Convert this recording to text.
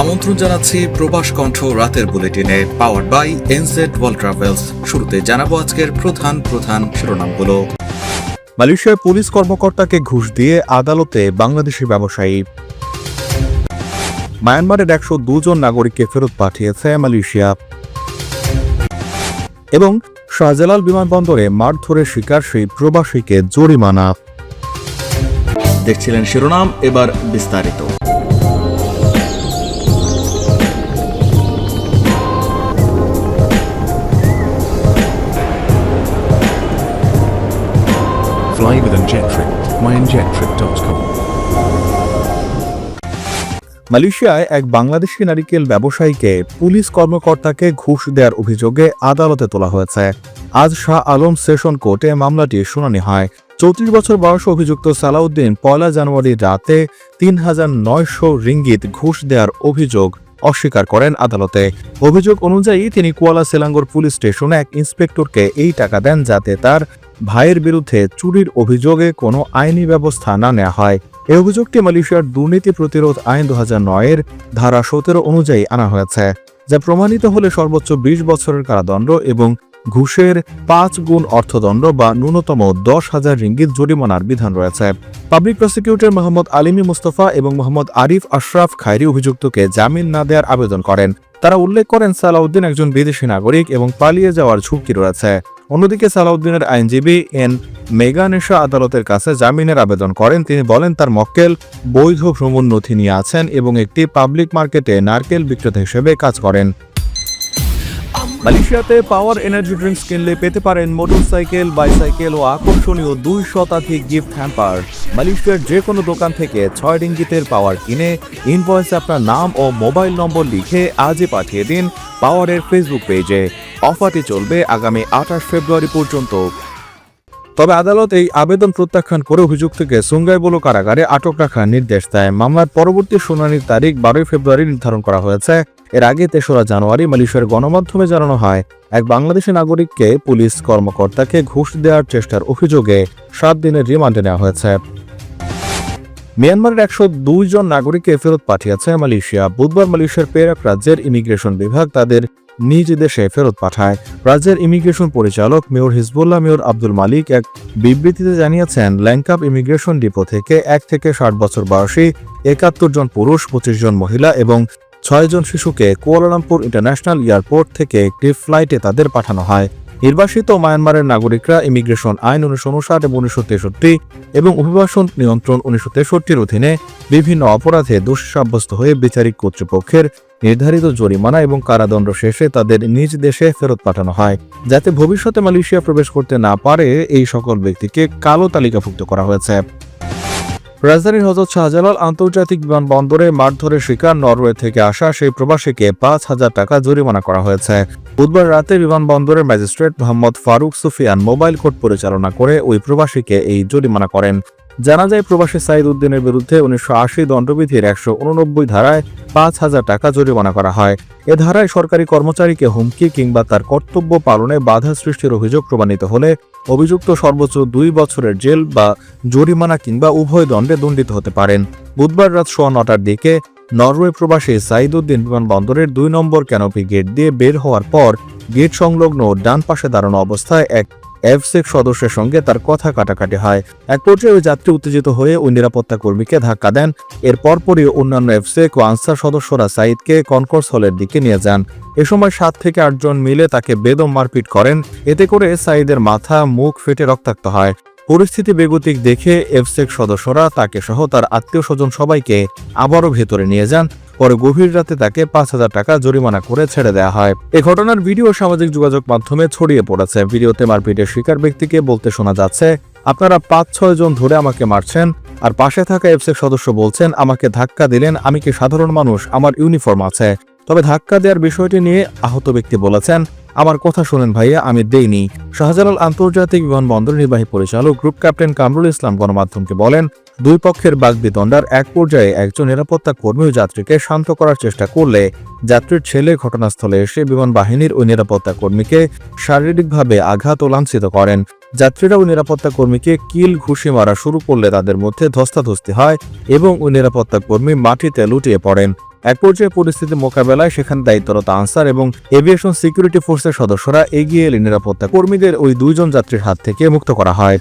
আমন্ত্রণ জানাচ্ছি প্রবাস কণ্ঠ রাতের বুলেটিনে power by NZ world travels শুরুতে জানাব আজকের প্রধান প্রধান শিরোনামগুলো। মালয়েশিয়ার পুলিশ কর্মকর্তাকে ঘুষ দিয়ে আদালতে বাংলাদেশি ব্যবসায়ী। মায়ানমারের একশো দুজন নাগরিককে ফেরত পাঠিয়েছে মালয়েশিয়া। এবং শাহজালাল বিমানবন্দরে মারধরের শিকার সেই প্রবাসীকে জরিমানা। দেখছিলেন শিরোনাম এবার বিস্তারিত। Fly with Injetric, myinjetric.com. মালয়েশিয়ায় এক বাংলাদেশি নারিকেল ব্যবসায়ীকে পুলিশ কর্মকর্তাকে ঘুষ দেওয়ার অভিযোগে আদালতে তোলা হয়েছে। আজ শাহ আলম সেশন কোর্টে মামলাটি শুনানি হয়। চৌত্রিশ বছর বয়স অভিযুক্ত সালাউদ্দিন পয়লা জানুয়ারি রাতে তিন হাজার নয়শো রিঙ্গিত ঘুষ দেওয়ার অভিযোগ অস্বীকার করেন আদালতে। অভিযোগ অনুযায়ী তিনি কুয়ালা সেলাঙ্গর পুলিশ স্টেশনে এক ইন্সপেক্টরকে এই টাকা দেন যাতে তার ভাইয়ের বিরুদ্ধে চুরির অভিযোগে কোনো আইনি ব্যবস্থা না নেওয়া হয়। এই অভিযোগটি মালয়েশিয়ার দুর্নীতি প্রতিরোধ আইন দু এর ধারা সতেরো অনুযায়ী আনা হয়েছে, যা প্রমাণিত হলে সর্বোচ্চ বিশ বছরের কারাদণ্ড এবং ঘুষের পাঁচ গুণ অর্থদণ্ড বা ন্যূনতম দশ হাজার রিঙ্গিত জরিমানার বিধান রয়েছে। Public prosecutor Mohammad Alimi Mustafa এবং মোহাম্মদ আরিফ আশরাফ খায়রি অভিযুক্তকে জামিন না দেওয়ার আবেদন করেন। তারা উল্লেখ করেন সালাউদ্দিন একজন বিদেশি নাগরিক এবং পালিয়ে যাওয়ার ঝুঁকি রয়েছে। অন্যদিকে সালাউদ্দিনের আইনজীবী এন মেগানেশা আদালতের কাছে জামিনের আবেদন করেন। তিনি বলেন, তার মক্কেল বৈধ ভ্রমণ নথি নিয়ে আছেন এবং একটি পাবলিক মার্কেটে নারকেল বিক্রেতা হিসেবে কাজ করেন। মালয়েশিয়াতে পাওয়ার এনার্জি ড্রিঙ্কস কিনলে পেতে পারেন মোটরসাইকেল বাইসাইকেল ও আকর্ষণীয় দুই শতাধিক গিফট হ্যাম্পার মালয়েশিয়ার যে কোনো দোকান থেকে ছয় রিঙ্গিতের পাওয়ার কিনে ইনভয়েসে আপনার নাম ও মোবাইল নম্বর লিখে আজই পাঠিয়ে দিন পাওয়ারের ফেসবুক পেজে অফারটি চলবে আগামী আঠাশ ফেব্রুয়ারি পর্যন্ত। তবে আদালত এই আবেদন প্রত্যাখ্যান করে অভিযুক্তকে সুঙ্গাইবলো কারাগারে আটক রাখার নির্দেশ দেয়। মামলার পরবর্তী শুনানির তারিখ বারোই ফেব্রুয়ারি নির্ধারণ করা হয়েছে। এর আগে তেসরা জানুয়ারি মালয়েশিয়ার গণমাধ্যমে জানানো হয়, এক বাংলাদেশি নাগরিককে পুলিশ কর্মকর্তাকে ঘুষ দেওয়ার চেষ্টার অভিযোগে সাত দিনের রিমান্ডে নেওয়া হয়েছে। মিয়ানমারের একশো দুই জন নাগরিককে ফেরত পাঠিয়েছে মালয়েশিয়া। বুধবার মালয়েশিয়ার পেরাক রাজ্যের ইমিগ্রেশন বিভাগ তাদের নিজ দেশে ফেরত পাঠায়। রাজ্যের ইমিগ্রেশন পরিচালক mayor Hizbullah mayor Abdul Malik এক বিবৃতিতে জানিয়েছেন, ল্যাংকাপ ইমিগ্রেশন ডিপো থেকে এক থেকে ষাট বছর বয়সী একাত্তর জন পুরুষ, পঁচিশ জন মহিলা এবং ছয় জন শিশুকে কুয়ালালামপুর ইন্টারন্যাশনাল এয়ারপোর্ট থেকে একটি ফ্লাইটে তাদের পাঠানো হয়। নির্বাসিত মায়ানমারের নাগরিকরা ইমিগ্রেশন আইন উনিশশো উনষাট এবং উনিশশো তেষট্টি এবং অভিবাসন নিয়ন্ত্রণ উনিশশো তেষট্টির অধীনে বিভিন্ন অপরাধে দোষী সাব্যস্ত হয়ে বিচারিক কর্তৃপক্ষের নির্ধারিত জরিমানা এবং কারাদণ্ড শেষে তাদের নিজ দেশে ফেরত পাঠানো হয়, যাতে ভবিষ্যতে মালয়েশিয়া প্রবেশ করতে না পারে এই সকল ব্যক্তিকে কালো তালিকাভুক্ত করা হয়েছে। রাজধানীর হজরত শাহজালাল আন্তর্জাতিক বিমানবন্দরে মারধরের শিকার নরওয়ে থেকে আসা সেই প্রবাসীকে পাঁচ হাজার টাকা জরিমানা করা হয়েছে। বুধবার রাতে বিমানবন্দরের magistrate Mohammad Faruk Sufian mobile court পরিচালনা করে ওই প্রবাসীকে এই জরিমানা করেন। জানা যায়, প্রবাসী সাইদ উদ্দিনের বিরুদ্ধে উনিশশো আশি দণ্ডবিধির একশো উননব্বই ধারায় পাঁচ হাজার টাকা জরিমানা করা হয়। এ ধারায় সরকারি কর্মচারীকে হুমকি কিংবা তার কর্তব্য পালনে বাধা সৃষ্টির অভিযোগ প্রমাণিত হলে অভিযুক্ত সর্বোচ্চ দুই বছরের জেল বা জরিমানা কিংবা উভয় দণ্ডে দণ্ডিত হতে পারেন। বুধবার রাত সোয়া নটার দিকে নরওয়ে প্রবাসী সাইদুদ্দিন বিমানবন্দরের দুই নম্বর ক্যানোপি গেট দিয়ে বের হওয়ার পর গেট সংলগ্ন ডান পাশে দাঁড়ানো অবস্থায় এক এফসেক সদস্যের সঙ্গে তার কথা কাটাকাটি হয়। এক পর্যায়ে ওই যাত্রী উত্তেজিত হয়ে ওই নিরাপত্তা কর্মীকে ধাক্কা দেন। এর পরপরই অন্যান্য এফসেক ও আনসার সদস্যরা সাইদকে কনকর্স হলের দিকে নিয়ে যান। এ সময় সাত থেকে আটজন মিলে তাকে বেদম মারপিট করেন। এতে করে সাইদের মাথা, মুখ ফেটে রক্তাক্ত হয়। পরিস্থিতি বেগতিক দেখে এফসেক সদস্যরা তাকে সহ তার আত্মীয় স্বজন সবাইকে আবারও ভেতরে নিয়ে যান। পরে গভীর রাতে তাকে পাঁচ হাজার টাকা জরিমানা করে ছেড়ে দেওয়া হয়। এ ঘটনার ভিডিও সামাজিক যোগাযোগ মাধ্যমে ছড়িয়ে পড়েছে। ভিডিওতে মারপিটের শিকার ব্যক্তিকে বলতে শোনা যাচ্ছে, আপনারা পাঁচ, ছয় জন ধরে আমাকে মারছেন আর পাশে থাকা এফসেক সদস্য বলছেন, আমাকে ধাক্কা দিলেন, আমি কি সাধারণ মানুষ? আমার ইউনিফর্ম আছে। তবে ধাক্কা দেওয়ার বিষয়টি নিয়ে আহত ব্যক্তি বলেছেন আমার কথা শোনেন ভাইয়া, আমি দেইনি। শাহজালাল আন্তর্জাতিক বিমানবন্দর নির্বাহী পরিচালক গ্রুপ ক্যাপ্টেন কামরুল ইসলাম গণমাধ্যমকে বলেন, দুই পক্ষের বাগবিদণ্ডার এক পর্যায়ে একজন নিরাপত্তা কর্মী ও যাত্রীকে শান্ত করার চেষ্টা করলে যাত্রীর ছেলে ঘটনাস্থলে এসে বিমান বাহিনীর ওই নিরাপত্তা কর্মীকে শারীরিকভাবে আঘাত ও লাঞ্ছিত করেন। যাত্রীরা ওই নিরাপত্তা কর্মীকে কিল ঘুষি মারা শুরু করলে তাদের মধ্যে ধস্তাধস্তি হয় এবং ওই নিরাপত্তা কর্মী মাটিতে লুটিয়ে পড়েন। এক পর্যায়ে পরিস্থিতি মোকাবেলায় সেখানে দায়িত্বরত আনসার এবং এভিয়েশন সিকিউরিটি ফোর্সের সদস্যরা এগিয়ে এলে নিরাপত্তা কর্মীদের ওই দুইজন যাত্রীর হাত থেকে মুক্ত করা হয়।